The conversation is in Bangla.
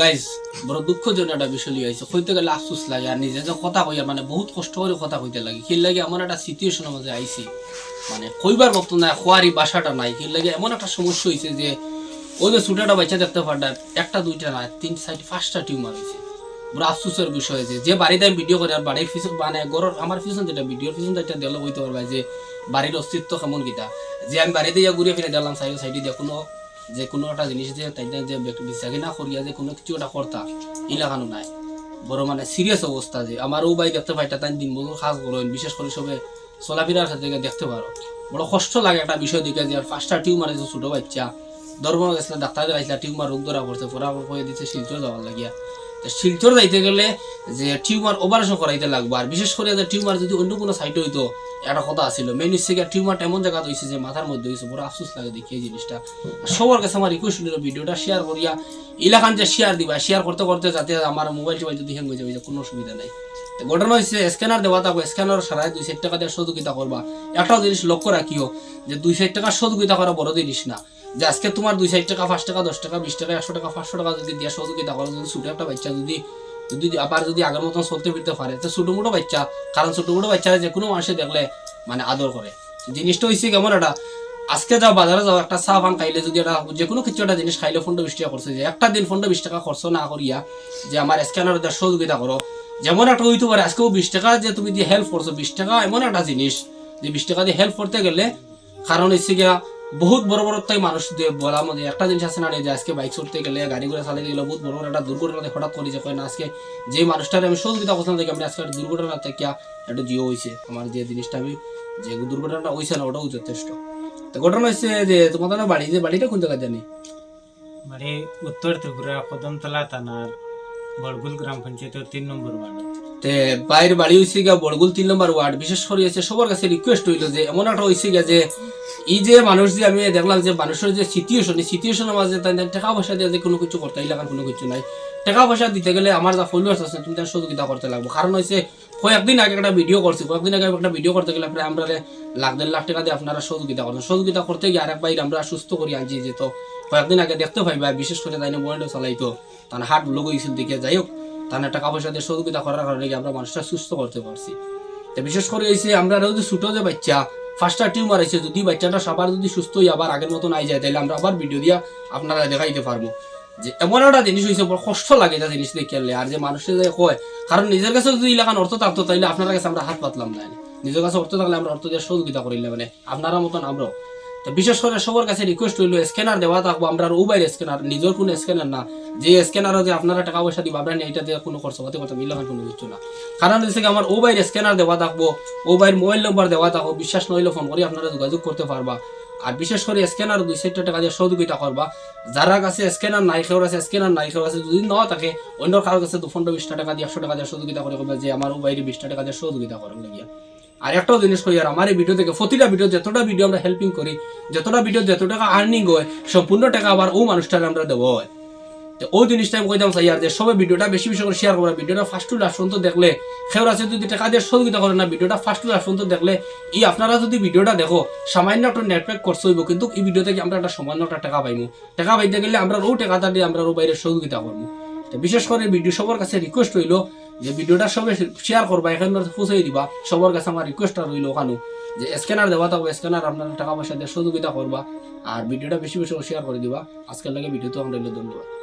গাইজ বড় দুঃখজনক একটা বিষয় লিয়ে আইছে। কইতে গেলে আফসোস লাগে, আর নিজে যে কথা কইয়ার মানে বহুত কষ্ট করে কথা কইতে লাগে। কি লাগে এমন একটা সিচুয়েশনের মাঝে আইছি। মানে কইবার মতো না খোয়ারি বাসাটা নাই। কি লাগে এমন একটা সমস্যা হয়েছে যে, ওই যে ছোটটা বাচ্চা দেখতে পারটা একটা, দুইটা না, তিন সাইড পাঁচটা টিউমার হয়েছে বড় আফসোসের বিষয় যে যে, বাড়িতে আমি ভিডিও করি, আর বাড়ির পিছন মানে গরর আমার পিছন যেটা ভিডিওর পিছন যেটা দেখলে হইতে পারবা যে, বাড়ির অস্তিত্ব কেমন কিটা যে আমি বাড়িতে ইয়া ঘুরে ফিরে দেখলাম, সাইড সাইডে দিয়ে কোনো যে কোনো একটা জিনিস যে তাই যে বিশ্বাসী না করিয়া যে কোনো কিছু একটা কর্তা ইলাকানো নাই। বড় মানে সিরিয়াস অবস্থা যে, আমারও ভাই দেখতে পাইটা তাই দিন মতো খাস করেন বিশেষ করে সবে চলাফেরার ক্ষেত্রে দেখতে পারো। বড় কষ্ট লাগে একটা বিষয় দিকে যে পাঁচটা টিউমার আছে ছোট বাচ্চা ধর্ম গেছিল, ডাক্তার দেখাইছিল, টিউমার রোগ ধরা পড়ছে, পরামর্শ করে দিচ্ছে শিলচর যাওয়ার লাগিয়া। তো শিলচর যাইতে গেলে যে টিউমার অপারেশন করাইতে লাগবে, আর বিশেষ করে যে টিউমার যদি অন্য কোনো সাইডে হইতো একটা কথা আছিল মেন হচ্ছে গিয়ে টিউমারটা এমন জায়গা হয়েছে যে মাথার মধ্যে হয়েছে বড় আফসোস লাগে দেখি এই জিনিসটা। সবার কাছে আমার রিকোয়েস্ট হলো ভিডিওটা শেয়ার করিয়া ইলাকান যে শেয়ার দিবা শেয়ার করতে করতে যাতে আমার মোবাইল টোবাইল যদি হ্যাং হয়ে যাবে কোনো অসুবিধা নাই। ঘটনা হচ্ছে স্ক্যানার দেওয়া থাকবে স্ক্যানার সারাই দুই সাইড টাকা দিয়ে সহযোগিতা করবা। একটা জিনিস লক্ষ্য রাখিও, যে দুই সাইড টাকা সহযোগিতা করা বড় জিনিস না। যে আজকে তোমার দুই সাইড টাকা, পাঁচ টাকা, দশ টাকা, বিশ টাকা, একশো টাকা, পাঁচশো টাকা যদি দিয়ে সহযোগিতা করো, যদি ছোটো একটা বাচ্চা যদি যদি আবার যদি আগের মতন চলতে ফিরতে পারে, তো ছোটো মোটো বাচ্চা, কারণ ছোটো মোটো বাচ্চারা যে কোনো মানুষে দেখলে মানে আদর করে। জিনিসটা হয়েছে কেমন একটা, আজকে যাও বাজারে যাও, একটা চা পান খাইলে যদি একটা যে কোনো কিছু একটা জিনিস খাইলে ফোনটা বিশ টাকা খরচ হয়ে একটা দিন ফোনটা বিশ টাকা খরচ না করিয়া যে আমার স্ক্যানার দিয়ে সহযোগিতা করো। যেমন একটা হইতে পারে, আজকেও বিশ টাকা যে তুমি দিয়ে হেল্প করছ, বিশ টাকা এমন একটা জিনিস। যে বিশ টাকা দিয়ে হেল্প করতে গেলে কারণ হচ্ছে গিয়া বহুত বড় বড় তাই মানুষ দিয়ে বলা মধ্যে একটা জিনিস আছে না যে আজকে বাইক চড়তে গেলে, গাড়ি ঘোড়া চালাতে গেলে বহুত বড় বড় একটা দুর্ঘটনাতে হঠাৎ করে যে না, আজকে যে মানুষটার আমি সহযোগিতা করছিলাম দেখি আমি আজকে দুর্ঘটনা থেকে একটা জিও হয়েছে আমার যে জিনিসটা আমি, যে দুর্ঘটনাটা হয়েছে না, ওটাও যথেষ্ট। তো ঘটনা হচ্ছে যে তোমাদের বাড়ি, যে বাড়িটা কোন জায়গায় জানি? বাড়ি উত্তর ত্রিপুরা কদমতলা থানার বড়গুল গ্রাম পঞ্চায়েতের তিন নম্বর ওয়ার্ড। তে বাইরের বাড়ি হয়েছে গিয়া বড়গুল তিন নম্বর ওয়ার্ড। বিশেষ করে হচ্ছে সবার কাছে রিকোয়েস্ট হইল যে, এমন একটা হয়েছে গিয়া যে, এই যে মানুষ যে আমি দেখলাম যে মানুষের যে সিচুয়েশন এই সিচুয়েশনের মাঝে তাই টাকা পয়সা দিয়ে যে কোনো কিছু করতে এলাকার কোনো কিছু নাই। টাকা পয়সা দিতে গেলে আমার যা ফলোয়ার্স আছে, তুমি তার সহযোগিতা করতে লাগবে। কারণ হচ্ছে কয়েকদিন আগে একটা ভিডিও করছি, কয়েকদিন আগে একটা ভিডিও করতে গেলে প্রায় আমরা লাখ দেড় লাখ টাকা দিয়ে আপনারা সহযোগিতা করেন সহযোগিতা করতে গিয়ে আরেক বাইরে আমরা সুস্থ করি আনছি যে তো কয়েকদিন আগে দেখতে পাইবা বিশেষ করে তাই মোবাইলটা চালাইতো, তার হাট লোক দিকে যাই হোক তার টাকা পয়সা দিয়ে সহযোগিতা করার কারণে আমরা মানুষটা সুস্থ করতে পারছি? তো বিশেষ করে হয়েছে আমরা যদি ছোটো যে বাচ্চা ফার্স্টটা টিউমার হয়েছে যদি বাচ্চাটা সবার যদি সুস্থ হয়ে আবার আগের মতন আই যায়, তাহলে আমরা আবার ভিডিও দিয়া আপনারা দেখাইতে পারব। যে এমন একটা জিনিস হয়েছে বড় কষ্ট লাগে এটা জিনিস দেখে আর যে মানুষের যে কয়, কারণ নিজের কাছে যদি এলাকার অর্থ থাকতো তাহলে আপনার কাছে আমরা হাত পাতলাম না। নিজের কাছে অর্থ থাকলে আমরা অর্থ দিয়ে সহযোগিতা করিলে মানে আপনারা মতন আমরাও। তো বিশেষ করে সবার কাছে রিকোয়েস্ট হইল স্ক্যানার দেওয়া থাকব, আমরা উবাইর স্ক্যানার নিজের কোনো স্ক্যানার না। যে স্ক্যানারও যে আপনারা টাকা পয়সা দিব আপনারা এটা দিয়ে কোনো খরচ হতে কথা মিলাম কোনো কিছু না। কারণ হচ্ছে আমার ওবাইর স্ক্যানার দেওয়া থাকব ওবাইর মোবাইল নম্বর দেওয়া থাকব, বিশ্বাস নইলে ফোন করে, আপনারা যোগাযোগ করতে পারবা। আর বিশেষ করে স্ক্যানার দুই সাইডটা টাকা দিয়ে সহযোগিতা করবা। যারা কাছে স্ক্যানার নাই কেউ আছে স্ক্যানার নাই কেউ আছে যদি ন থাকে, অন্য কারোর কাছে দু পনেরো বিশটা টাকা দিয়ে, একশো টাকা দিয়ে সহযোগিতা করে করবে যে, আমার বাইরে বিশটা টাকা দিয়ে সহযোগিতা করার লাগিয়া। আর একটাও জিনিস করি আর আমার এই ভিডিও থেকে প্রতিটা ভিডিও যতটা ভিডিও আমরা হেল্পিং করি, যতটা ভিডিও যত টাকা আর্নিং হয়, সম্পূর্ণ টাকা আবার ও মানুষটাকে আমরা দেবো তো ওই জিনিসটা আমি কইতাম চাই আর যে সবাই ভিডিওটা বেশি বেশি করে শেয়ার করা ভিডিওটা ফার্স্ট টু লাস্ট পর্যন্ত দেখলে খেউর আছে যদি টাকা দিয়ে সহযোগিতা করে না ভিডিওটা ফার্স্ট টু লাস্ট পর্যন্ত দেখলে এই আপনারা যদি ভিডিওটা দেখো, সামান্য একটা নেটওয়ার্ক করতে হইব, কিন্তু এই ভিডিও থেকে আমরা একটা সামান্য একটা টাকা পাইমু। টাকা পাইতে গেলে আমরা ও টাকাটা দিয়ে আমরা ও বাইরে সহযোগিতা করব বিশেষ করে ভিডিও সবার কাছে রিকোয়েস্ট রইল যে ভিডিওটা সবে শেয়ার করবা, এখানে পৌঁছে দিবা, সবার কাছে আমার রিকোয়েস্টটা রইল ওখানে। যে স্ক্যানার দেওয়া থাকবে স্ক্যানার আপনার টাকা পয়সা দিয়ে সহযোগিতা করবা, আর ভিডিওটা বেশি বেশি শেয়ার করে দিবা। আজকের লাগে ভিডিও তো আমরা ধন্যবাদ।